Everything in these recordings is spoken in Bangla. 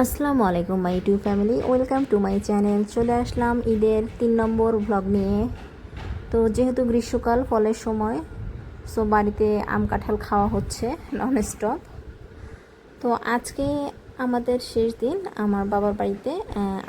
আসসালামু আলাইকুম, my YouTube family. Welcome to my channel. চলে আসলাম ঈদের তিন নম্বর ভ্লগ নিয়ে। তো যেহেতু গ্রীষ্মকাল, ফলের সময় সো বাড়িতে আম কাঁঠাল খাওয়া হচ্ছে নন স্টপ তো আজকে আমাদের শেষ দিন আমার বাবার বাড়িতে।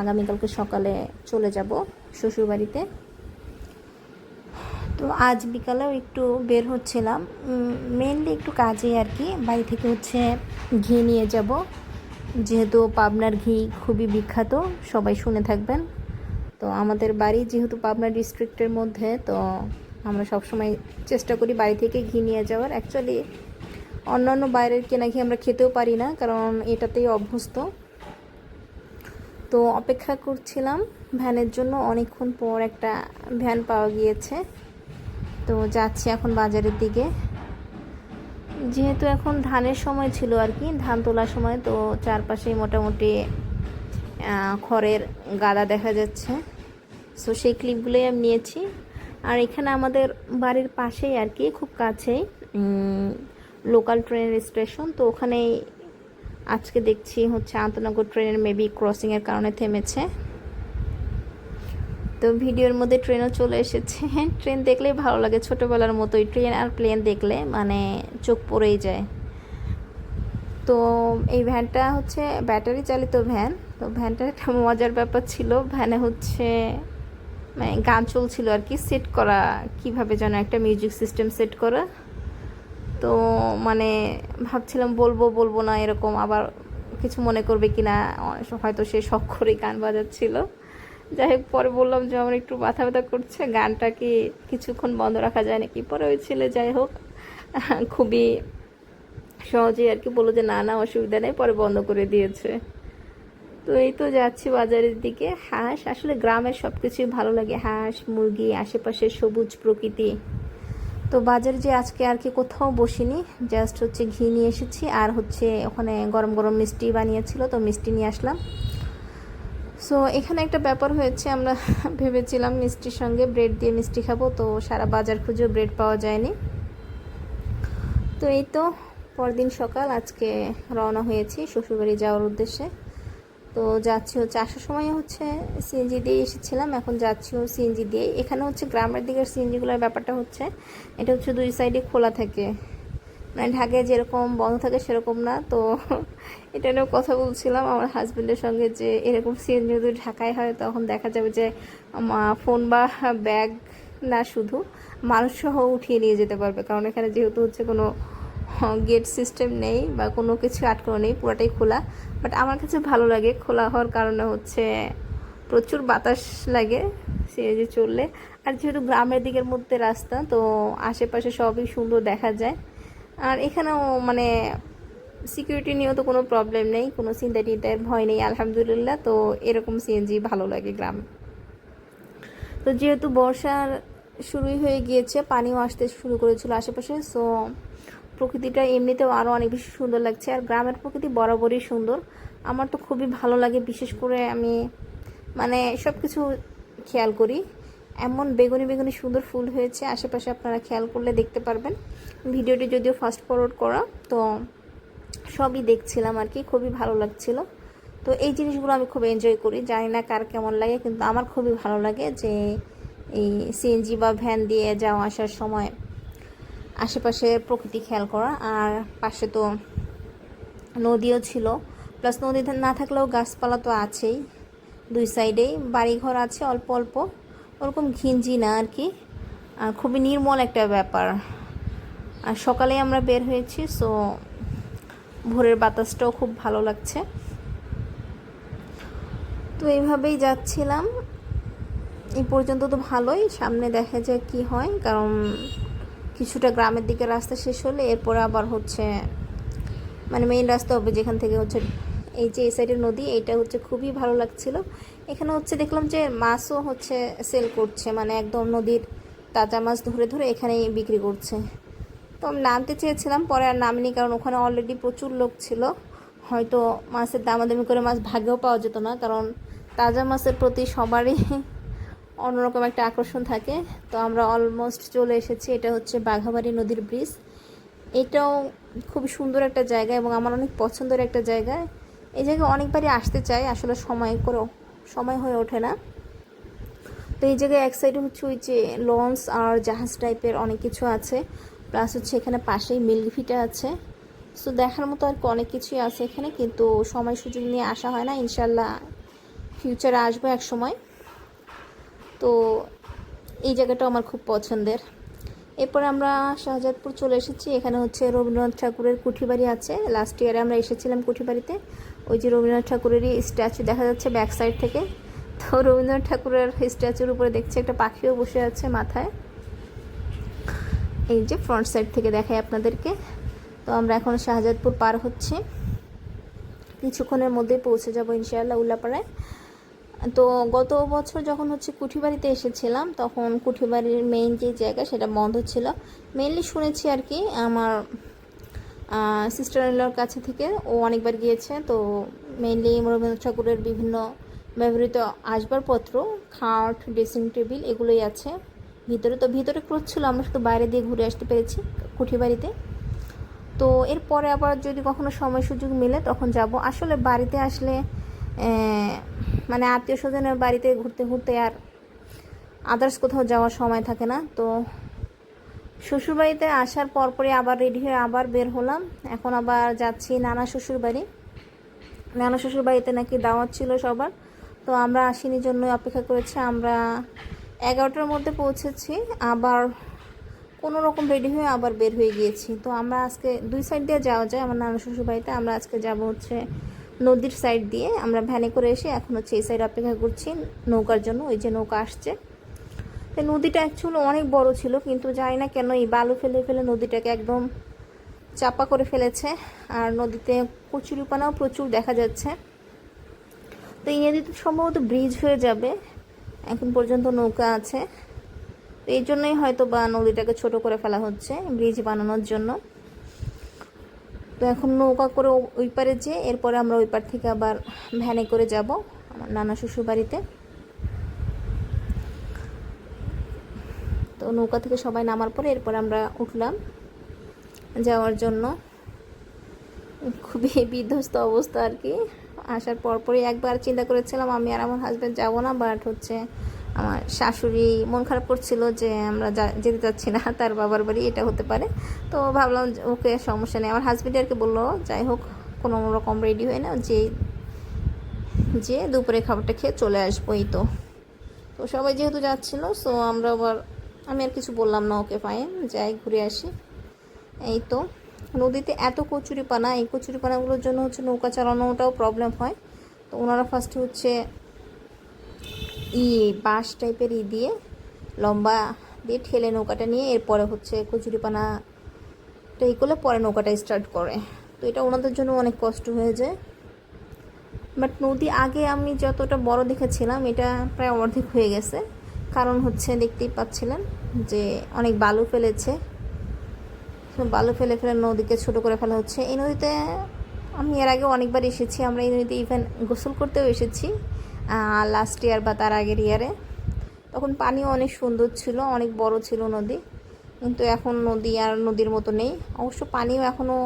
আগামীকালকে সকালে চলে যাব শ্বশুর বাড়িতে তো আজ বিকালেও একটু বের হচ্ছিলাম। মেনলি একটু কাজে আর কি। বাড়ি থেকে হচ্ছে ঘি নিয়ে যাব। যেহেতু পাবনার ঘি খুবই বিখ্যাত, সবাই শুনে থাকবেন। তো আমাদের বাড়ি যেহেতু পাবনা ডিস্ট্রিক্টের মধ্যে, তো আমরা সবসময় চেষ্টা করি বাড়ি থেকে ঘি নিয়ে যাওয়ার। অ্যাকচুয়ালি অন্যান্য বাইরের কেনা ঘি আমরা খেতেও পারি না, কারণ এটাতেই অভ্যস্ত। তো অপেক্ষা করছিলাম, ভ্যানের জন্য অনেকক্ষণ পর একটা ভ্যান পাওয়া গিয়েছে। তো যাচ্ছি এখন বাজারের দিকে। যেহেতু এখন ধানের সময় ছিল আর কি, ধান তোলার সময়, তো চারপাশে মোটামুটি খড়ের গাদা দেখা যাচ্ছে। সো সেই ক্লিপগুলোই আমি নিয়েছি। আর এখানে আমাদের বাড়ির পাশেই আর কি, খুব কাছেই লোকাল ট্রেনের স্টেশন তো ওখানেই আজকে দেখছি হচ্ছে, আন্তনগর ট্রেনের মেবি ক্রসিংয়ের কারণে থেমেছে। তো ভিডিওর মধ্যে ট্রেনও চলে এসেছে। ট্রেন দেখলেই ভালো লাগে, ছোটোবেলার মতোই। ট্রেন আর প্লেন দেখলে মানে চোখ পড়েই যায়। তো এই ভ্যানটা হচ্ছে ব্যাটারি চালিত ভ্যান। তো ভ্যানটার একটা মজার ব্যাপার ছিল। ভ্যানে হচ্ছে মানে গান চলছিল আর কি, সেট করা, কীভাবে যেন একটা মিউজিক সিস্টেম সেট করা। তো মানে ভাবছিলাম বলব বলব না এরকম আবার কিছু মনে করবে কি না হয়তো সে শখ করে গান বাজাচ্ছিল। যাই হোক, পরে বললাম যে আমার একটু মাথা ব্যথা করছে, গানটা কি কিছুক্ষণ বন্ধ রাখা যায় নাকি? পরে ওই ছেলে যাই হোক, খুবই সহজেই আর কি বলল যে, না না, অসুবিধা নেই, পরে বন্ধ করে দিয়েছে। তো এই তো যাচ্ছি বাজারের দিকে। হাঁস, আসলে গ্রামের সব কিছুই ভালো লাগে। হাঁস, মুরগি, আশেপাশে সবুজ প্রকৃতি। তো বাজারে যে আজকে আর কি কোথাও বসিনি জাস্ট হচ্ছে ঘি নিয়ে এসেছি, আর হচ্ছে ওখানে গরম গরম মিষ্টি বানিয়েছিল, তো মিষ্টি নিয়ে আসলাম। সো এখানে একটা ব্যাপার হয়েছে, আমরা ভেবেছিলাম মিষ্টির সঙ্গে ব্রেড দিয়ে মিষ্টি খাব, তো সারা বাজার খুঁজেও ব্রেড পাওয়া যায়নি। তো এই তো, পরদিন সকাল, আজকে রওনা হয়েছি শ্বশুরবাড়ি যাওয়ার উদ্দেশ্যে। তো যাচ্ছি হচ্ছে, আসার সময় হচ্ছে সিএনজি দিয়ে এসেছিলাম, এখন যাচ্ছিও সিএনজি দিয়ে। এখানে হচ্ছে গ্রামের দিকের সিএনজিগুলোর ব্যাপারটা হচ্ছে, এটা হচ্ছে দুই সাইডে খোলা থাকে। মানে ঢাকায় যেরকম বন্ধ থাকে সেরকম না। তো এটা নিয়েও কথা বলছিলাম আমার হাজব্যান্ডের সঙ্গে যে এরকম সিএনজি যদি ঢাকায় হয় তখন দেখা যাবে যে ফোন বা ব্যাগ না শুধু মানুষসহ উঠিয়ে নিয়ে যেতে পারবে। কারণ এখানে যেহেতু হচ্ছে কোনো গেট সিস্টেম নেই বা কোনো কিছু আটকানো নেই, পুরোটাই খোলা। বাট আমার কাছে ভালো লাগে, খোলা হওয়ার কারণে হচ্ছে প্রচুর বাতাস লাগে সিএনজি চললে। আর যেহেতু গ্রামের দিকের মধ্যে রাস্তা, তো আশেপাশে সবই সুন্দর দেখা যায়। আর এখানেও মানে সিকিউরিটি নিয়েও তো কোনো প্রবলেম নেই, কোনো চিন্তা টিন্তার ভয় নেই, আলহামদুলিল্লাহ। তো এরকম সিএনজি ভালো লাগে গ্রাম। তো যেহেতু বর্ষার শুরুই হয়ে গিয়েছে, পানিও আসতে শুরু করেছিল আশেপাশে সো প্রকৃতিটা এমনিতেও আরও অনেক বেশি সুন্দর লাগছে। আর গ্রামের প্রকৃতি বরাবরই সুন্দর। আমার তো খুবই ভালো লাগে, বিশেষ করে আমি মানে সব কিছু খেয়াল করি। এমন বেগুনি বেগুনি সুন্দর ফুল হয়েছে, আশেপাশে আপনারা খেয়াল করলে দেখতে পারবেন। ভিডিওটি যদিও ফাস্ট ফরওয়ার্ড করা, তো সবই দেখছিলাম আর কি, খুবই ভালো লাগছিল। তো এই জিনিসগুলো আমি খুব এনজয় করি, জানি না কার কেমন লাগে, কিন্তু আমার খুবই ভালো লাগে যে এই সিএনজি বা ভ্যান দিয়ে যাওয়া আসার সময় আশেপাশে প্রকৃতি খেয়াল করা, আর পাশে তো নদীও ছিল। প্লাস নদী না থাকলেও গাছপালা তো আছেই, দুই সাইডেই বাড়িঘর আছে অল্প অল্প। ওরকম ঘিঞ্জি না আর কি। আর খুবই নির্মল একটা ব্যাপার। আর সকালে আমরা বের হয়েছি সো ভোরের বাতাসটাও খুব ভালো লাগছে। তো এইভাবেই যাচ্ছিলাম। এই পর্যন্ত তো ভালোই, সামনে দেখা যায় কি হয়, কারণ কিছুটা গ্রামের দিকে রাস্তা শেষ হলে, এরপরে আবার হচ্ছে মানে মেইন রাস্তা হবে যেখান থেকে হচ্ছে এই যে এই সাইডের নদী, এইটা হচ্ছে খুবই ভালো লাগছিল। এখানে হচ্ছে দেখলাম যে মাছও হচ্ছে সেল করছে মানে একদম নদীর তাজা মাছ ধরে ধরে এখানেই বিক্রি করছে। তো নামতে চেয়েছিলাম, পরে আর নামিনি কারণ ওখানে অলরেডি প্রচুর লোক ছিল। হয়তো মাছের দামাদামি করে মাছ ভাগেও পাওয়া যেত না, কারণ তাজা মাছের প্রতি সবারই অন্যরকম একটা আকর্ষণ থাকে। তো আমরা অলমোস্ট চলে এসেছি, এটা হচ্ছে বাঘাবাড়ি নদীর ব্রিজ এটাও খুব সুন্দর একটা জায়গা এবং আমার অনেক পছন্দের একটা জায়গা। এই জায়গায় অনেকবারই আসতে চাই, আসলে সময় করেও সময় হয়ে ওঠে না। তো এই জায়গায় এক সাইডে হচ্ছে ওই যে লঞ্চ আর জাহাজ টাইপের অনেক কিছু আছে প্লাস হচ্ছে এখানে পাশেই মিল্কভিটা আছে। সো দেখার মতো আর কি অনেক কিছুই আছে এখানে, কিন্তু সময় সুযোগ নিয়ে আসা হয় না ইনশাল্লাহ ফিউচারে আসব এক সময়। তো এই জায়গাটা আমার খুব পছন্দের। এরপর আমরা শাহজাদপুর চলে এসেছি। এখানে হচ্ছে রবীন্দ্রনাথ ঠাকুরের কুঠিবাড়ি আছে। লাস্ট ইয়ারে আমরা এসেছিলাম কুঠিবাড়িতে। ওই যে রবীন্দ্রনাথ ঠাকুরেরই স্ট্যাচু দেখা যাচ্ছে ব্যাক সাইড থেকে। তো রবীন্দ্রনাথ ঠাকুরের স্ট্যাচুর উপরে দেখছি একটা পাখিও বসে আছে মাথায়। এই যে ফ্রন্ট সাইড থেকে দেখাই আপনাদেরকে। তো আমরা এখন শাহজাদপুর পার হচ্ছি। কিছুক্ষণের মধ্যে পৌঁছে যাব ইনশাআল্লাহ উল্লাপাড়ায়। তো গত বছর যখন হচ্ছে কুঠিবাড়িতে এসেছিলাম, তখন কুঠিবাড়ির মেইন যে জায়গা সেটা বন্ধ ছিল। মেইনলি শুনেছি আর কি, আমার সিস্টার কাছে থেকে ও অনেকবার গিয়েছে। তো মেইনলি রবীন্দ্রনাথ ঠাকুরের বিভিন্ন ব্যবহৃত আসবাবপত্র, খাট ড্রেসিং টেবিল এগুলোই আছে। ভিতরে তো ভিতরে ক্রোধ ছিল, আমরা শুধু বাইরে দিয়ে ঘুরে আসতে পেরেছি কুঠিবাড়িতে। তো এরপরে আবার যদি কখনো সময় সুযোগ মিলে তখন যাব। আসলে বাড়িতে আসলে মানে আত্মীয় স্বজনের বাড়িতে ঘুরতে ঘুরতে আর আদার্স কোথাও যাওয়ার সময় থাকে না। তো শ্বশুরবাড়িতে আসার পরপরই আবার রেডি হয়ে আবার বের হলাম। এখন আবার যাচ্ছি নানা শ্বশুরবাড়ি। নানা শ্বশুর বাড়িতে নাকি দাওয়াত ছিল সবার। তো আমরা আসিনি জন্য অপেক্ষা করেছি। আমরা এগারোটার মধ্যে পৌঁছেছি। আবার কোনো রকম রেডি হয়ে আবার বের হয়ে গিয়েছি। তো আমরা আজকে দুই সাইড দিয়ে যাওয়া যায় আমার নানা শ্বশুর বাড়িতে আমরা আজকে যাব হচ্ছে নদীর সাইড দিয়ে আমরা ভ্যানে করে এসে এখন হচ্ছে এই সাইড অপেক্ষা করছি নৌকার জন্য, ওই যে নৌকা আসছে। তো নদীটা অ্যাকচুয়ালি অনেক বড় ছিল, কিন্তু জানি না কেন এই বালু ফেলে ফেলে নদীটাকে একদম চাপা করে ফেলেছে, আর নদীতে কচুরিপানাও প্রচুর দেখা যাচ্ছে। তো এই নদীতে সম্ভবত ব্রিজ হয়ে যাবে, এখন পর্যন্ত নৌকা আছে। তো এই জন্যই হয়তো বা নদীটাকে ছোট করে ফেলা হচ্ছে ব্রিজ বানানোর জন্য। তো এখন নৌকা করে ওই পারে যে এরপরে আমরা ওই পার থেকে আবার ভ্যানে করে যাব আমার নানা শ্বশুর বাড়িতে। তো নৌকা থেকে সবাই নামার পরে এরপর আমরা উঠলাম যাওয়ার জন্য। খুবই বিধ্বস্ত অবস্থা আর কি। আসার পরপরই একবার চিন্তা করেছিলাম আমি আর আমার হাজব্যান্ড যাব না বাট হচ্ছে আমার শাশুড়ি মন খারাপ করছিল যে আমরা যেতে চাচ্ছি না, তার বাবার বাড়ি, এটা হতে পারে। তো ভাবলাম ওকে সমস্যা নেই। আমার হাজব্যান্ড আর কি বলল, যাই হোক, কোনো রকম রেডি হয়ে না যে যে দুপুরে খাবারটা খেয়ে চলে আসব এই তো। তো সবাই যেহেতু যাচ্ছিল সো আমরা আবার, আমি আর কিছু বললাম না ওকে ফাইন যাই, ঘুরে আসি। এই তো, নদীতে এত কচুরিপানা, এই কচুরিপানাগুলোর জন্য হচ্ছে নৌকা চালানোটাও প্রবলেম হয়। তো ওনারা ফার্স্টে হচ্ছে ই বাঁশ টাইপের ই দিয়ে লম্বা দিয়ে ঠেলে নৌকাটা নিয়ে এরপরে হচ্ছে কচুরিপানাটা ই করলে পরে নৌকাটা স্টার্ট করে। তো এটা ওনাদের জন্য অনেক কষ্ট হয়ে যায়। বাট নদী আগে আমি যতটা বড় দেখেছিলাম, এটা প্রায় অর্ধেক হয়ে গেছে। কারণ হচ্ছে দেখতেই পাচ্ছিলেন যে অনেক বালু ফেলেছে। বালু ফেলে ফেলে নদীকে ছোট করে ফেলা হচ্ছে। এই নদীতে আমি এর আগে অনেকবার এসেছি, আমরা এই নদীতে ইভেন গোসল করতেও এসেছি। লাস্ট ইয়ার বা তার আগের ইয়ারে তখন পানিও অনেক সুন্দর ছিল, অনেক বড় ছিল নদী। কিন্তু এখন নদী আর নদীর মতো নেই। অবশ্য পানিও এখনও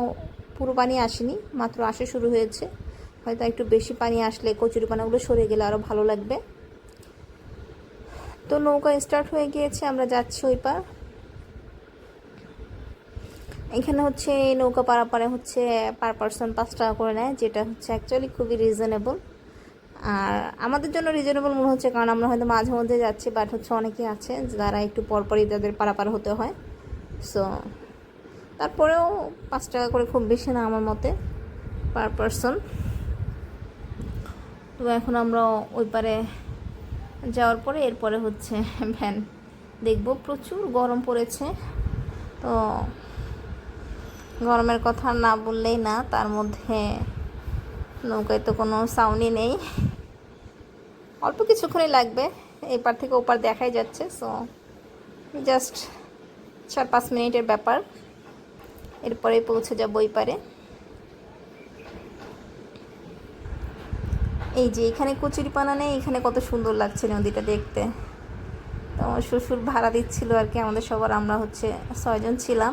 পুরো পানি আসেনি, মাত্র আসা শুরু হয়েছে। হয়তো একটু বেশি পানি আসলে কচুরি পানাগুলো সরে গেলে আরও ভালো লাগবে। তো নৌকা স্টার্ট হয়ে গিয়েছে, আমরা যাচ্ছি ওই পার। এখানে হচ্ছে নৌকা পারাপারে হচ্ছে পার পারসন পাঁচ টাকা করে নেয়, যেটা হচ্ছে অ্যাকচুয়ালি খুবই রিজনেবল আর আমাদের জন্য রিজনেবল মনে হচ্ছে, কারণ আমরা হয়তো মাঝে মধ্যে যাচ্ছি বাট হচ্ছে অনেকে আছে যারা একটু পরপরই তাদের পারাপার হতে হয়। সো তারপরেও পাঁচ টাকা করে খুব বেশি না আমার মতে পার পারসন তো এখন আমরা ওই পারে যাওয়ার পরে এরপরে হচ্ছে ভ্যান দেখব। প্রচুর গরম পড়েছে, তো গরমের কথা না বললেই না, তার মধ্যে নৌকায় তো কোনো সাউন্ডই নেই। অল্প কিছুক্ষণই লাগবে। এপার থেকে ওপার দেখাই যাচ্ছে সো জাস্ট চার পাঁচ মিনিটের ব্যাপার। এরপরে পৌঁছে যাব ওই পারে। এই যে এখানে কচুরিপানা নেই, এখানে কত সুন্দর লাগছে নদীটা দেখতে। তো আমার শ্বশুর ভাড়া দিচ্ছিল আর কি, আমাদের সবার আমরা হচ্ছে ছয়জন ছিলাম।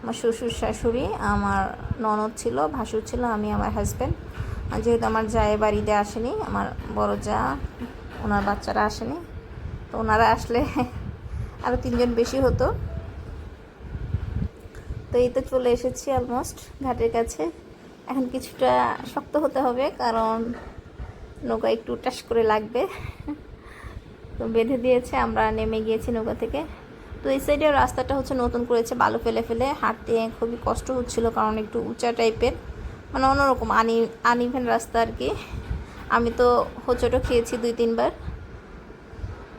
আমার শ্বশুর শাশুড়ি, আমার ননদ ছিল, ভাসুর ছিল, আমি, আমার হাজব্যান্ড যেহেতু আমার জায়ে বাড়িতে আসেনি, আমার বড় যা, ওনার বাচ্চারা আসেনি, তো ওনারা আসলে আরও তিনজন বেশি হতো। তো এই তো চলে এসেছি অলমোস্ট ঘাটের কাছে। এখন কিছুটা শক্ত হতে হবে, কারণ নৌকা একটু টাস করে লাগবে। তো বেঁধে দিয়েছে, আমরা নেমে গিয়েছি নৌকা থেকে। তো এই সাইডের রাস্তাটা হচ্ছে নতুন করেছে, বালু ফেলে ফেলে। হাঁটতে খুবই কষ্ট হচ্ছিল, কারণ একটু উঁচা টাইপের মানে অন্যরকম আনি আনইভেন রাস্তা আর কি। আমি তো হোঁচটো খেয়েছি দুই, তিনবার।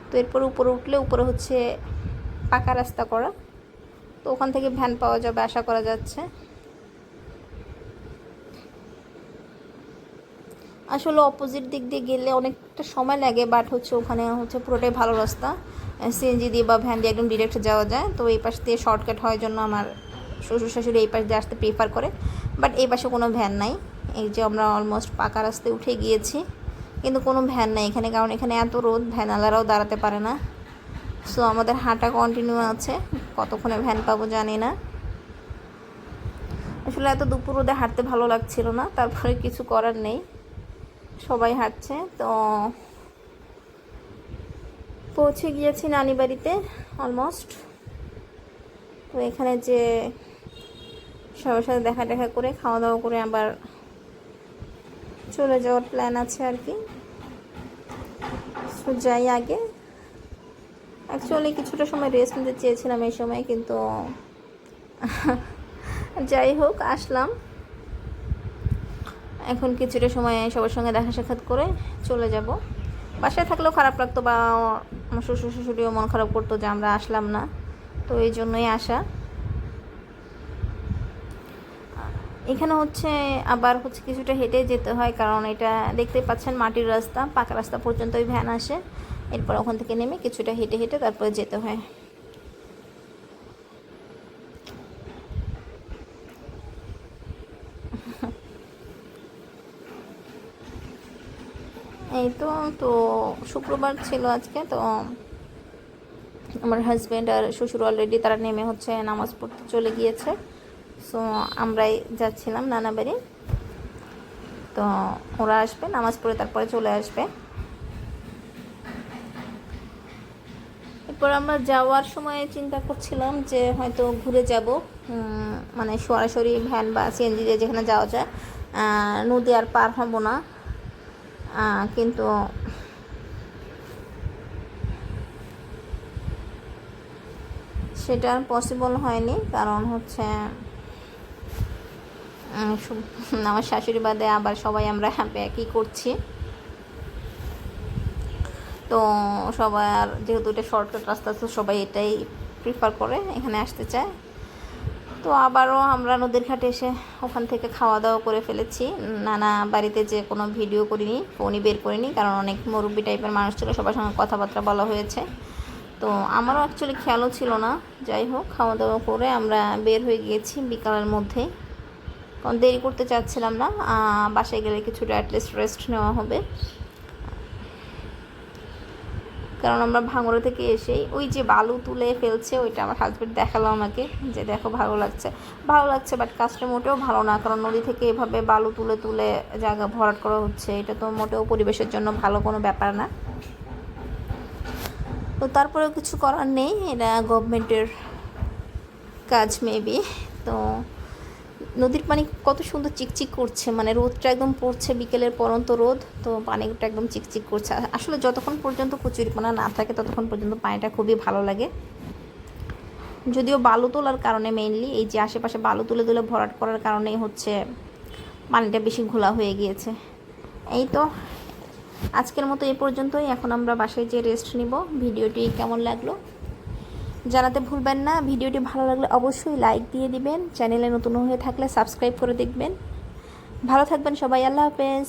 তো এরপর উপরে উঠলে উপরে হচ্ছে পাকা রাস্তা করা। তো ওখান থেকে ভ্যান পাওয়া যাবে আশা করা যাচ্ছে। আসলে অপোজিট দিক দিয়ে গেলে অনেকটা সময় লাগে, বাট হচ্ছে ওখানে হচ্ছে পুরোটাই ভালো রাস্তা। সিএনজি দিয়ে বা ভ্যান দিয়ে একদম ডিরেক্ট যাওয়া যায়। তো এই পাশ দিয়ে শর্টকাট হওয়ার জন্য আমার শ্বশুর শাশুড়ি এই পাশ দিয়ে আসতে প্রেফার করে বাট এই পাশে কোনো ভ্যান নাই। এই যে আমরা অলমোস্ট পাকা রাস্তায় উঠে গিয়েছি, কিন্তু কোনো ভ্যান নাই এখানে, কারণ এখানে এত রোদ ভ্যানওয়ালারাও দাঁড়াতে পারে না। সো আমাদের হাঁটা কন্টিনিউ আছে, কতক্ষণে ভ্যান পাবো জানি না। আসলে এত দুপুর রোদে হাঁটতে ভালো লাগছিল না, তারপরে কিছু করার নেই। সবাই হাঁটছে, তো পৌঁছে গিয়েছি নানি বাড়িতে অলমোস্ট তো এখানে যে সবার সাথে দেখা দেখা করে, খাওয়া দাওয়া করে আবার চলে যাওয়ার প্ল্যান আছে আর কি। যাই আগে। অ্যাকচুয়ালি কিছুটা সময় রেস্ট নিতে চেয়েছিলাম এই সময়, কিন্তু যাই হোক, আসলাম। এখন কিছুটা সময় সবার সঙ্গে দেখা সাক্ষাৎ করে চলে যাব। বাসায় থাকলেও খারাপ লাগতো বা আমার শ্বশুর শাশুড়িও মন খারাপ করতো যে আমরা আসলাম না। তো এই জন্যই আসা। এখানে হচ্ছে আবার হচ্ছে কিছুটা হেঁটে যেতে হয়, কারণ এটা দেখতে পাচ্ছেন মাটির রাস্তা, পাকা রাস্তা পর্যন্তই ভ্যান আসে। এরপর ওখান থেকে নেমে কিছুটা হেঁটে হেঁটে তারপরে যেতে হয়। এই তো তো শুক্রবার ছিল আজকে, তো আমার হাজব্যান্ড আর শ্বশুর অলরেডি তারা নেমে হচ্ছে নামাজ পড়তে চলে গিয়েছে। সো আমরাই যাচ্ছিলাম নানা বাড়ি। তো ওরা আসবে, নামাজ পড়ে তারপরে চলে আসবে। এরপর আমরা যাওয়ার সময় চিন্তা করছিলাম যে হয়তো ঘুরে যাব মানে সরাসরি ভ্যান বা সিএনজি দিয়ে যেখানে যাওয়া যায়। নদী আর পার হব না। কিন্তু সেটা পসিবল হয়নি, কারণ হচ্ছে আমার শাশুড়ি বাদে আবার সবাই আমরা একই করছি। তো সবাই আর যেহেতু এটা শর্টকাট রাস্তা, তো সবাই এটাই প্রিফার করে এখানে আসতে চায়। তো আবারও আমরা নদীর ঘাটে এসে ওখান থেকে খাওয়া দাওয়া করে ফেলেছি। নানা বাড়িতে যে কোনো ভিডিও করিনি ফোনই বের করিনি, কারণ অনেক মুরব্বী টাইপের মানুষ ছিল, সবার সঙ্গে কথাবার্তা বলা হয়েছে। তো আমারও অ্যাকচুয়ালি খেয়ালও ছিল না। যাই হোক খাওয়া দাওয়া করে আমরা বের হয়ে গিয়েছি বিকালের মধ্যেই। কারণ দেরি করতে চাচ্ছিলাম না বাসায় গেলে কিছুটা অ্যাটলিস্ট রেস্ট নেওয়া হবে। কারণ আমরা ভাঙড়া থেকে এসেই ওই যে বালু তুলে ফেলছে, ওইটা আমার হাজব্যান্ড দেখাল আমাকে যে দেখো ভালো লাগছে। ভালো লাগছে বাট কাজটা মোটেও ভালো না, কারণ নদী থেকে এভাবে বালু তুলে তুলে জায়গা ভরাট করা হচ্ছে, এটা তো মোটেও পরিবেশের জন্য ভালো কোনো ব্যাপার না। তো তারপরেও কিছু করার নেই এটা গভর্নমেন্টের কাজ মেবি তো নদীর পানি কত সুন্দর চিকচিক করছে মানে রোদটা একদম পড়ছে বিকেলের পরন্ত রোদ, তো পানিটা একদম চিকচিক করছে। আসলে যতক্ষণ পর্যন্ত কচুরিপানা না থাকে, ততক্ষণ পর্যন্ত পানিটা খুবই ভালো লাগে। যদিও বালু তোলার কারণে মেইনলি এই যে আশেপাশে বালু তুলে তুলে ভরাট করার কারণেই হচ্ছে পানিটা বেশি ঘোলা হয়ে গিয়েছে। এই তো, আজকের মতো এই পর্যন্তই। এখন আমরা বাসায় যে রেস্ট নিব। ভিডিওটি কেমন লাগল? জানাতে ভুলবেন না। ভিডিওটি ভালো লাগলে অবশ্যই লাইক দিয়ে দিবেন। চ্যানেলে নতুন হয়ে থাকলে সাবস্ক্রাইব করে দেখবেন। ভালো থাকবেন সবাই। আল্লাহ হাফেজ।